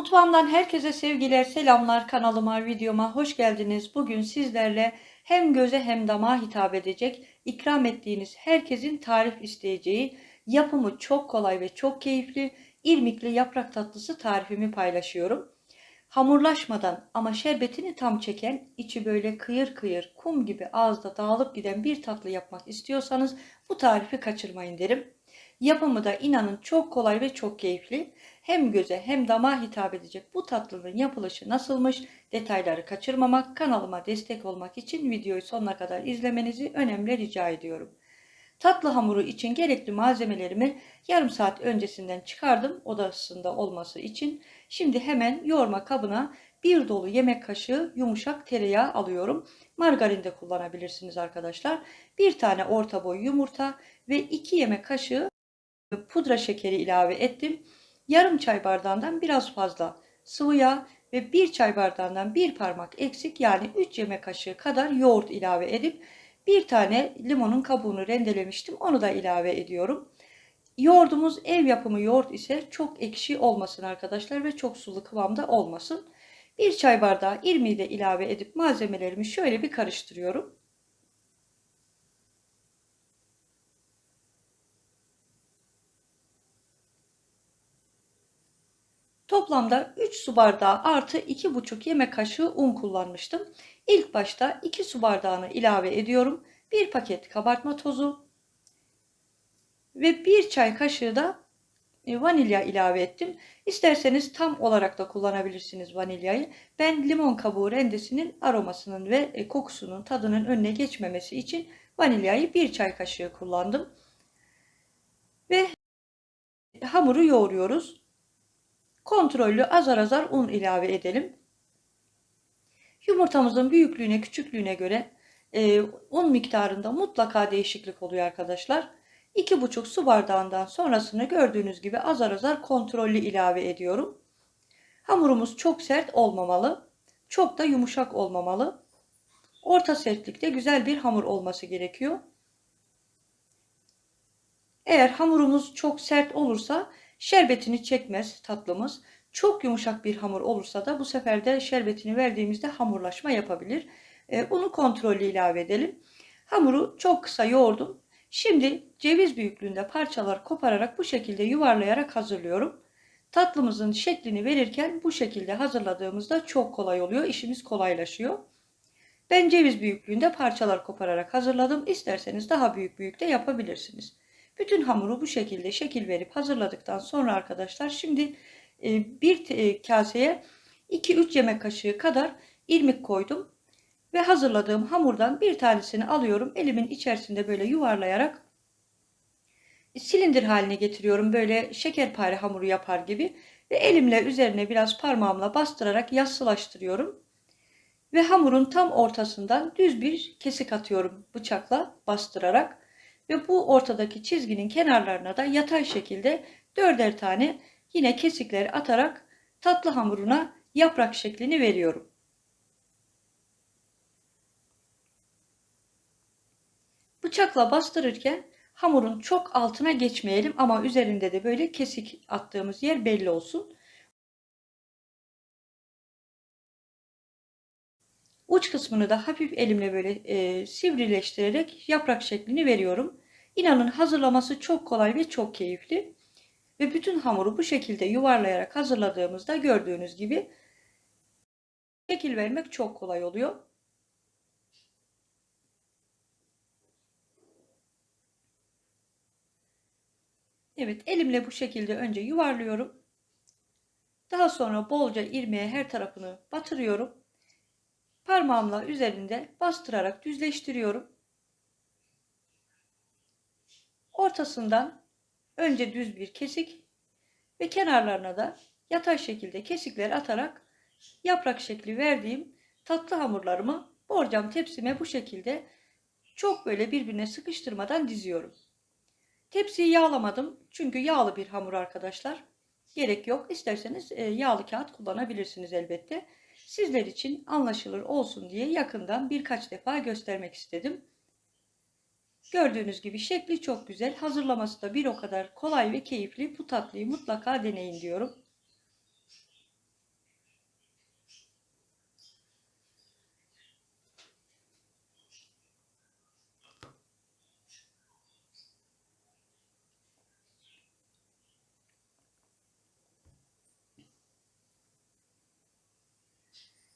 Mutfağımdan herkese sevgiler, selamlar kanalıma, videoma hoş geldiniz. Bugün sizlerle hem göze hem damağa hitap edecek, ikram ettiğiniz herkesin tarif isteyeceği, yapımı çok kolay ve çok keyifli irmikli yaprak tatlısı tarifimi paylaşıyorum. Hamurlaşmadan ama şerbetini tam çeken, içi böyle kıyır kıyır, kum gibi ağızda dağılıp giden bir tatlı yapmak istiyorsanız bu tarifi kaçırmayın derim. Yapımı da inanın çok kolay ve çok keyifli. Hem göze hem damağa hitap edecek bu tatlının yapılışı nasılmış detayları kaçırmamak, kanalıma destek olmak için videoyu sonuna kadar izlemenizi önemli rica ediyorum. Tatlı hamuru için gerekli malzemelerimi yarım saat öncesinden çıkardım odasında olması için. Şimdi hemen yoğurma kabına bir dolu yemek kaşığı yumuşak tereyağı alıyorum. Margarin de kullanabilirsiniz arkadaşlar. Bir tane orta boy yumurta ve iki yemek kaşığı pudra şekeri ilave ettim. Yarım çay bardağından biraz fazla sıvı yağ ve bir çay bardağından bir parmak eksik yani 3 yemek kaşığı kadar yoğurt ilave edip bir tane limonun kabuğunu rendelemiştim. Onu da ilave ediyorum. Yoğurdumuz ev yapımı yoğurt ise çok ekşi olmasın arkadaşlar ve çok sulu kıvamda olmasın. Bir çay bardağı irmiği de ilave edip malzemelerimi şöyle bir karıştırıyorum. Toplamda 3 su bardağı artı 2,5 yemek kaşığı un kullanmıştım. İlk başta 2 su bardağını ilave ediyorum. 1 paket kabartma tozu ve 1 çay kaşığı da e, vanilya ilave ettim. İsterseniz tam olarak da kullanabilirsiniz vanilyayı. Ben limon kabuğu rendesinin aromasının ve e, kokusunun tadının önüne geçmemesi için vanilyayı 1 çay kaşığı kullandım. Ve hamuru yoğuruyoruz. Kontrollü azar azar un ilave edelim. Yumurtamızın büyüklüğüne küçüklüğüne göre e, un miktarında mutlaka değişiklik oluyor arkadaşlar. 2,5 su bardağından sonrasını gördüğünüz gibi azar azar kontrollü ilave ediyorum. Hamurumuz çok sert olmamalı. Çok da yumuşak olmamalı. Orta sertlikte güzel bir hamur olması gerekiyor. Eğer hamurumuz çok sert olursa Şerbetini çekmez tatlımız. Çok yumuşak bir hamur olursa da bu sefer de şerbetini verdiğimizde hamurlaşma yapabilir. E, bunu kontrollü ilave edelim. Hamuru çok kısa yoğurdum. Şimdi ceviz büyüklüğünde parçalar kopararak bu şekilde yuvarlayarak hazırlıyorum. Tatlımızın şeklini verirken bu şekilde hazırladığımızda çok kolay oluyor. İşimiz kolaylaşıyor. Ben ceviz büyüklüğünde parçalar kopararak hazırladım. İsterseniz daha büyük büyük de yapabilirsiniz. Bütün hamuru bu şekilde şekil verip hazırladıktan sonra arkadaşlar şimdi e, bir e, kaseye 2-3 yemek kaşığı kadar irmik koydum. Ve hazırladığım hamurdan bir tanesini alıyorum. Elimin içerisinde böyle yuvarlayarak silindir haline getiriyorum. Böyle şekerpare hamuru yapar gibi. Ve elimle üzerine biraz parmağımla bastırarak yassılaştırıyorum. Ve hamurun tam ortasından düz bir kesik atıyorum bıçakla bastırarak. Ve bu ortadaki çizginin kenarlarına da yatay şekilde dörder tane yine kesikler atarak tatlı hamuruna yaprak şeklini veriyorum. Bıçakla bastırırken hamurun çok altına geçmeyelim ama üzerinde de böyle kesik attığımız yer belli olsun. Uç kısmını da hafif elimle böyle e, sivrileştirerek yaprak şeklini veriyorum. İnanın hazırlaması çok kolay ve çok keyifli. Ve bütün hamuru bu şekilde yuvarlayarak hazırladığımızda gördüğünüz gibi şekil vermek çok kolay oluyor. Evet elimle bu şekilde önce yuvarlıyorum. Daha sonra bolca irmiğe her tarafını batırıyorum. Parmağımla üzerinde bastırarak düzleştiriyorum. Ortasından önce düz bir kesik ve kenarlarına da yatay şekilde kesikler atarak yaprak şekli verdiğim tatlı hamurlarımı borcam tepsime bu şekilde çok böyle birbirine sıkıştırmadan diziyorum. Tepsiyi yağlamadım çünkü yağlı bir hamur arkadaşlar. Gerek yok. İsterseniz e, yağlı kağıt kullanabilirsiniz elbette. Sizler için anlaşılır olsun diye yakından birkaç defa göstermek istedim. Gördüğünüz gibi şekli çok güzel. Hazırlaması da bir o kadar kolay ve keyifli. Bu tatlıyı mutlaka deneyin diyorum.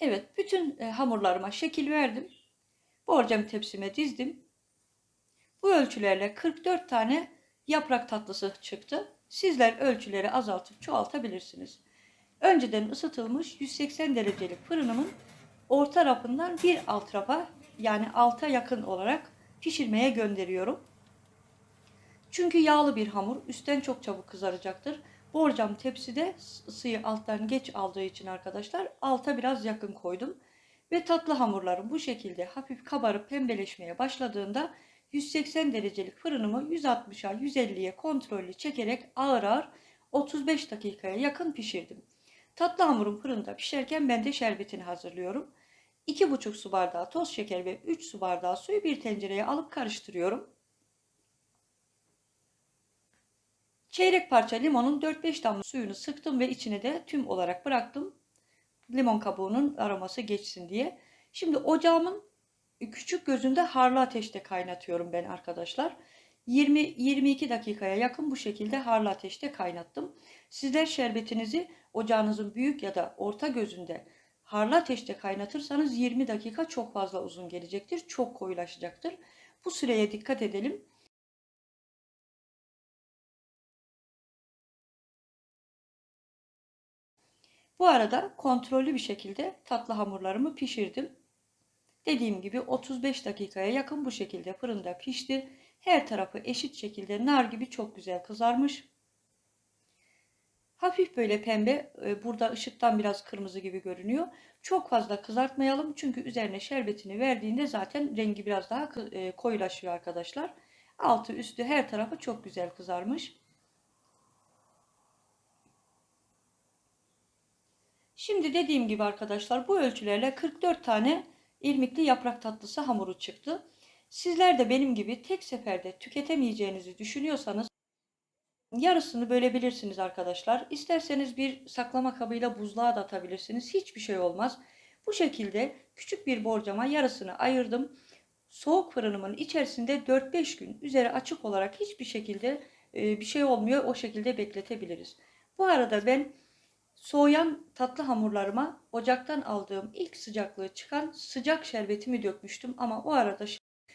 Evet, bütün e, hamurlarıma şekil verdim. Borcam tepsime dizdim. Bu ölçülerle 44 tane yaprak tatlısı çıktı. Sizler ölçüleri azaltıp çoğaltabilirsiniz. Önceden ısıtılmış 180 derecelik fırınımın orta rafından bir alt rafa yani alta yakın olarak pişirmeye gönderiyorum. Çünkü yağlı bir hamur üstten çok çabuk kızaracaktır. Borcam tepside ısıyı alttan geç aldığı için arkadaşlar alta biraz yakın koydum. Ve tatlı hamurlarım bu şekilde hafif kabarıp pembeleşmeye başladığında 180 derecelik fırınımı 160'a 150'ye kontrollü çekerek ağır ağır 35 dakikaya yakın pişirdim. Tatlı hamurum fırında pişerken ben de şerbetini hazırlıyorum. 2,5 su bardağı toz şeker ve 3 su bardağı suyu bir tencereye alıp karıştırıyorum. Çeyrek parça limonun 4-5 damla suyunu sıktım ve içine de tüm olarak bıraktım. Limon kabuğunun aroması geçsin diye. Şimdi ocağımın küçük gözünde harlı ateşte kaynatıyorum ben arkadaşlar. 20-22 dakikaya yakın bu şekilde harlı ateşte kaynattım. Sizler şerbetinizi ocağınızın büyük ya da orta gözünde harlı ateşte kaynatırsanız 20 dakika çok fazla uzun gelecektir. Çok koyulaşacaktır. Bu süreye dikkat edelim. Bu arada kontrollü bir şekilde tatlı hamurlarımı pişirdim. Dediğim gibi 35 dakikaya yakın bu şekilde fırında pişti. Her tarafı eşit şekilde nar gibi çok güzel kızarmış. Hafif böyle pembe, e, burada ışıktan biraz kırmızı gibi görünüyor. Çok fazla kızartmayalım çünkü üzerine şerbetini verdiğinde zaten rengi biraz daha e, koyulaşıyor arkadaşlar. Altı üstü her tarafı çok güzel kızarmış. Şimdi dediğim gibi arkadaşlar bu ölçülerle 44 tane irmikli yaprak tatlısı hamuru çıktı. Sizler de benim gibi tek seferde tüketemeyeceğinizi düşünüyorsanız yarısını bölebilirsiniz arkadaşlar. İsterseniz bir saklama kabıyla buzluğa da atabilirsiniz. Hiçbir şey olmaz. Bu şekilde küçük bir borcama yarısını ayırdım. Soğuk fırınımın içerisinde 4-5 gün üzeri açık olarak hiçbir şekilde e, bir şey olmuyor. O şekilde bekletebiliriz. Bu arada ben Soğuyan tatlı hamurlarıma ocaktan aldığım ilk sıcaklığı çıkan sıcak şerbetimi dökmüştüm ama o arada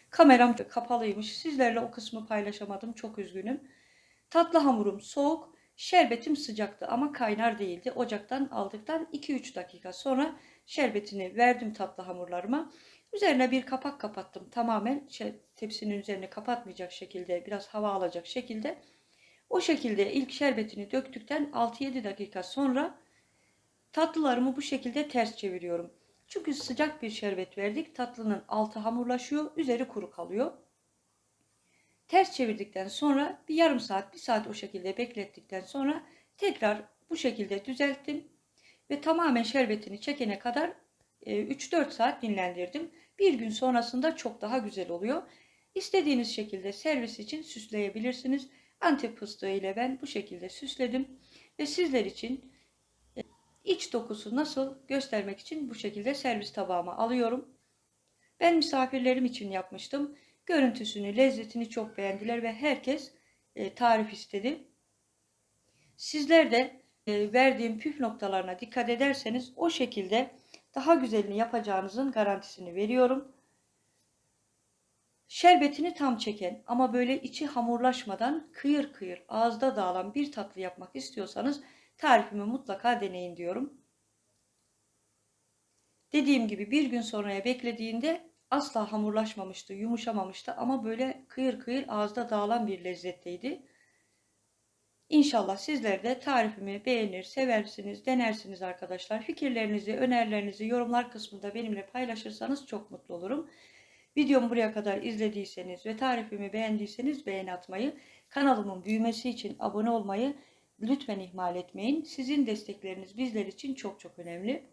kameram kapalıymış. Sizlerle o kısmı paylaşamadım. Çok üzgünüm. Tatlı hamurum soğuk, şerbetim sıcaktı ama kaynar değildi. Ocaktan aldıktan 2-3 dakika sonra şerbetini verdim tatlı hamurlarıma. Üzerine bir kapak kapattım. Tamamen şey, tepsinin üzerine kapatmayacak şekilde, biraz hava alacak şekilde. O şekilde ilk şerbetini döktükten 6-7 dakika sonra tatlılarımı bu şekilde ters çeviriyorum. Çünkü sıcak bir şerbet verdik. Tatlının altı hamurlaşıyor, üzeri kuru kalıyor. Ters çevirdikten sonra bir yarım saat, bir saat o şekilde beklettikten sonra tekrar bu şekilde düzelttim. Ve tamamen şerbetini çekene kadar 3-4 e, saat dinlendirdim. Bir gün sonrasında çok daha güzel oluyor. İstediğiniz şekilde servis için süsleyebilirsiniz. Antep fıstığı ile ben bu şekilde süsledim. Ve sizler için e, iç dokusu nasıl göstermek için bu şekilde servis tabağıma alıyorum. Ben misafirlerim için yapmıştım. Görüntüsünü, lezzetini çok beğendiler ve herkes e, tarif istedi. Sizler de e, verdiğim püf noktalarına dikkat ederseniz o şekilde daha güzelini yapacağınızın garantisini veriyorum. Şerbetini tam çeken ama böyle içi hamurlaşmadan kıyır kıyır ağızda dağılan bir tatlı yapmak istiyorsanız tarifimi mutlaka deneyin diyorum. Dediğim gibi bir gün sonraya beklediğinde asla hamurlaşmamıştı, yumuşamamıştı ama böyle kıyır kıyır ağızda dağılan bir lezzetteydi. İnşallah sizler de tarifimi beğenir, seversiniz, denersiniz arkadaşlar. Fikirlerinizi, önerilerinizi yorumlar kısmında benimle paylaşırsanız çok mutlu olurum. Videomu buraya kadar izlediyseniz ve tarifimi beğendiyseniz beğeni atmayı, kanalımın büyümesi için abone olmayı lütfen ihmal etmeyin. Sizin destekleriniz bizler için çok çok önemli.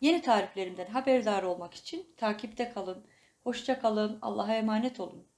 Yeni tariflerimden haberdar olmak için takipte kalın. Hoşça kalın. Allah'a emanet olun.